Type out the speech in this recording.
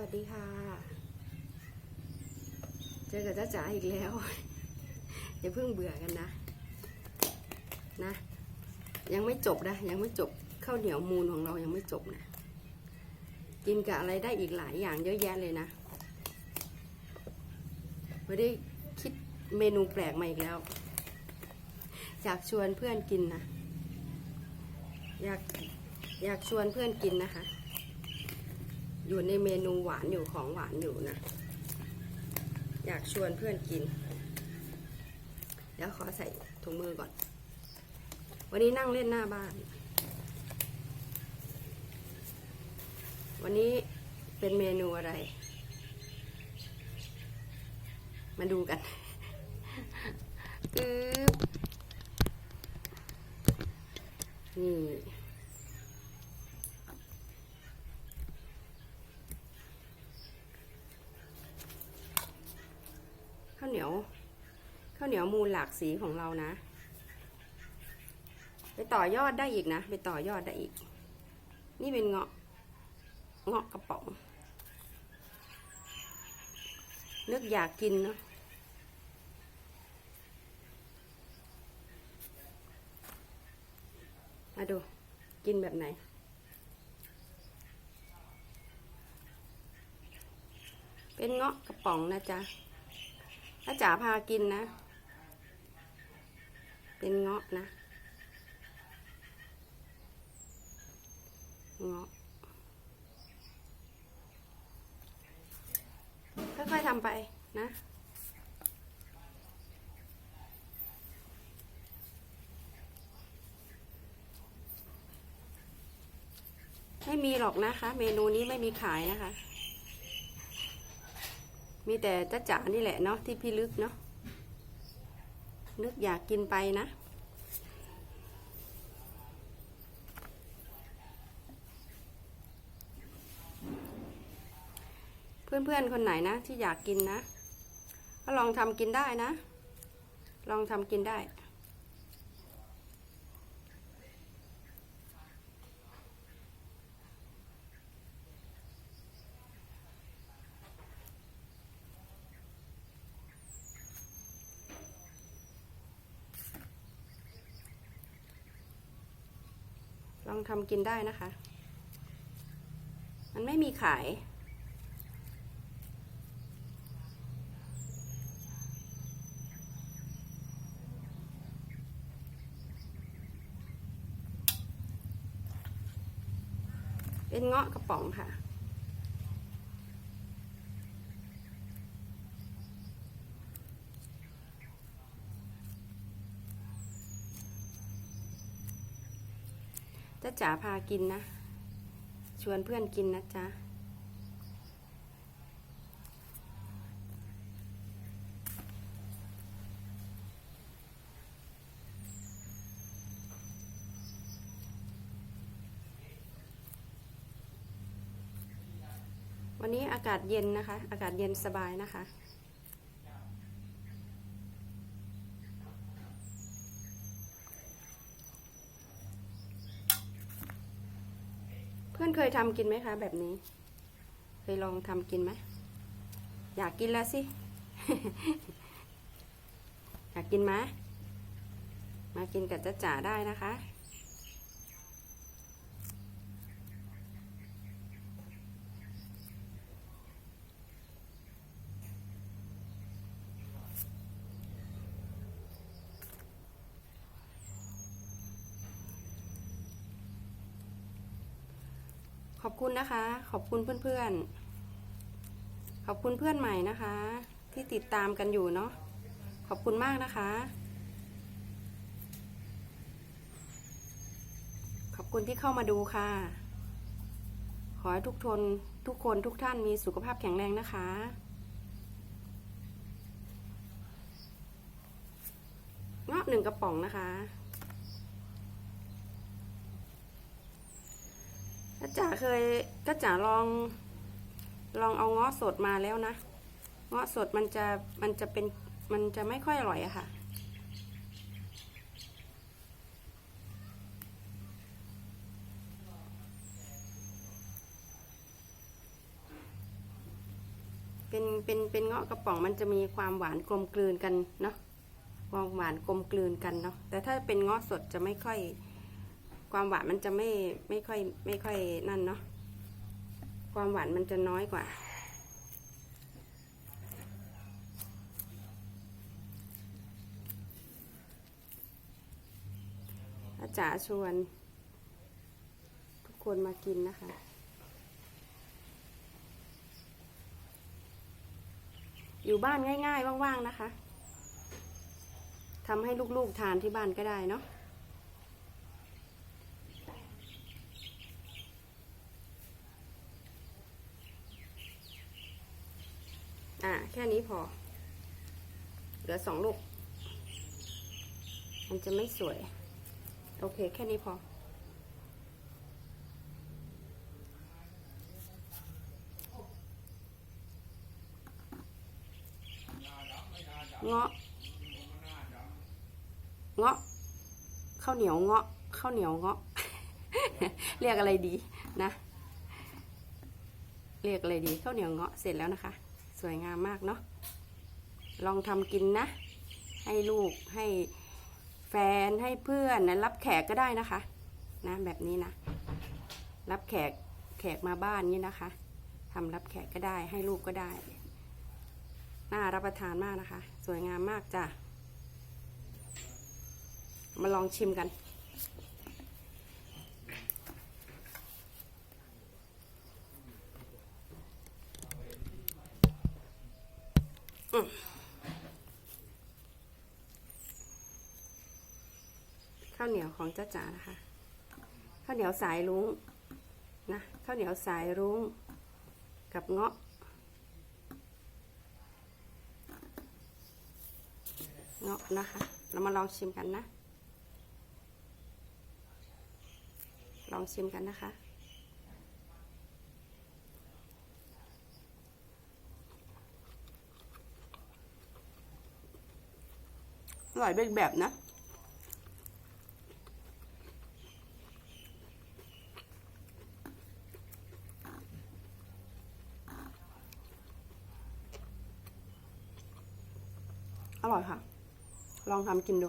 วัสดีค่ะ เจอกับจ้าจ๋าอีกแล้ว อย่าเพิ่งเบื่อกันนะ นะ ยังไม่จบนะ ยังไม่จบข้าวเหนียวมูลของเรายังไม่จบนะ กินกับอะไรได้อีกหลายอย่างเยอะแยะเลยนะไม่ได้คิดเมนูแปลกมาอีกแล้ว อยากชวนเพื่อนกินนะ อยากอยากชวนเพื่อนกินนะคะ อยู่ในเมนูหวานอยู่ของหวานอยู่นะ อยากชวนเพื่อนกิน เดี๋ยวขอใส่ถุงมือก่อน วันนี้นั่งเล่นหน้าบ้าน วันนี้เป็นเมนูอะไร มาดูกันปึ๊บนี่ ข้าวเหนี ยวข้าวเหนียวมูลหลากสีของเรานะ ไปต่อยอดได้อีกนะ ไปต่อยอดได้อีก นี่เป็นเงาะเงาะกระป๋องนึกอยากกินเนาะมาดู กินแบบไหน เป็นเงาะกระป๋องนะจ๊ะ ถ้าจ๋าพากินนะ เป็นเงาะนะ เงาะ ค่อยๆทำไปนะไม่มีหรอกนะคะ เมนูนี้ไม่มีขายนะคะ มีแต่จ้าจ๋านี่แหละเนาะที่พี่ลึกเนาะนึกอยากกินไปนะเพื่อนๆ คนไหนนะ ที่อยากกินนะ ก็ลองทำกินได้นะ ลองทำกินได้ ลองทำกินได้นะคะ มันไม่มีขาย เป็นเงาะกระป๋องค่ะ จ้าจ๋าพากินนะ ชวนเพื่อนกินนะจ๊ะวันนี้อากาศเย็นนะคะ อากาศเย็นสบายนะคะ เพื่อนเคยทำกินไหมคะ แบบนี้ เคยลองทำกินไหม อยากกินแล้วสิ อยากกินไหมมากินกับจ้าจ๋าได้นะคะ อบคุณนะคะ ขอบคุณเพื่อนๆ ขอบคุณเพื่อนใหม่นะคะ ที่ติดตามกันอยู่เนาะ ขอบคุณมากนะคะ ขอบคุณที่เข้ามาดูค่ะ ขอให้ทุกทนทุกคนทุกท่านมีสุขภาพแข็งแรงนะคะเงาะหนึ่งกระป๋องนะคะ ก็จ๋าเคยก็จ๋าลอง ลองเอาเงาะสดมาแล้วนะเงาะสดมันจะมันจะเป็นมันจะไม่ค่อยอร่อยอะค่ะ เป็นเป็นเป็นเงาะกระป๋องมันจะมีความหวานกลมกลืนกันเนาะความหวานกลมกลืนกันเนาะแต่ถ้าเป็นเงาะสดจะไม่ค่อย ความหวานมันจะไม่ไม่ค่อยไม่ค่อยนั่นเนาะความหวานมันจะน้อยกว่า อาจารย์ชวน ทุกคนมากินนะคะ อยู่บ้านง่ายๆ ว่างๆ นะคะทำให้ลูกๆทานที่บ้านก็ได้เนาะอ่า แค่นี้พอ เหลือสองลูก มันจะไม่สวย โอเค แค่นี้พอ เงาะ เงาะ ข้าวเหนียวเงาะ ข้าวเหนียวเงาะ เรียกอะไรดีนะ เรียกอะไรดี ข้าวเหนียวเงาะเสร็จแล้วนะคะ สวยงามมากเนาะลองทำกินนะ ให้ลูกให้แฟนให้เพื่อนนะรับแขกก็ได้นะคะนะแบบนี้นะ รับแขกแขกมาบ้านนี่นะคะทำรับแขกก็ได้ให้ลูกก็ได้ น่ารับประทานมากนะคะ สวยงามมากจ้ะมาลองชิมกัน ข้าวเหนียวของเจ้าจ๋านะคะ ข้าวเหนียวสายรุ้งนะข้าวเหนียวสายรุ้งกับเงาะเงาะนะคะ เรามาลองชิมกันนะ ลองชิมกันนะคะ อร่อยเป็นแบบนะอร่อยค่ะ ลองทำกินดู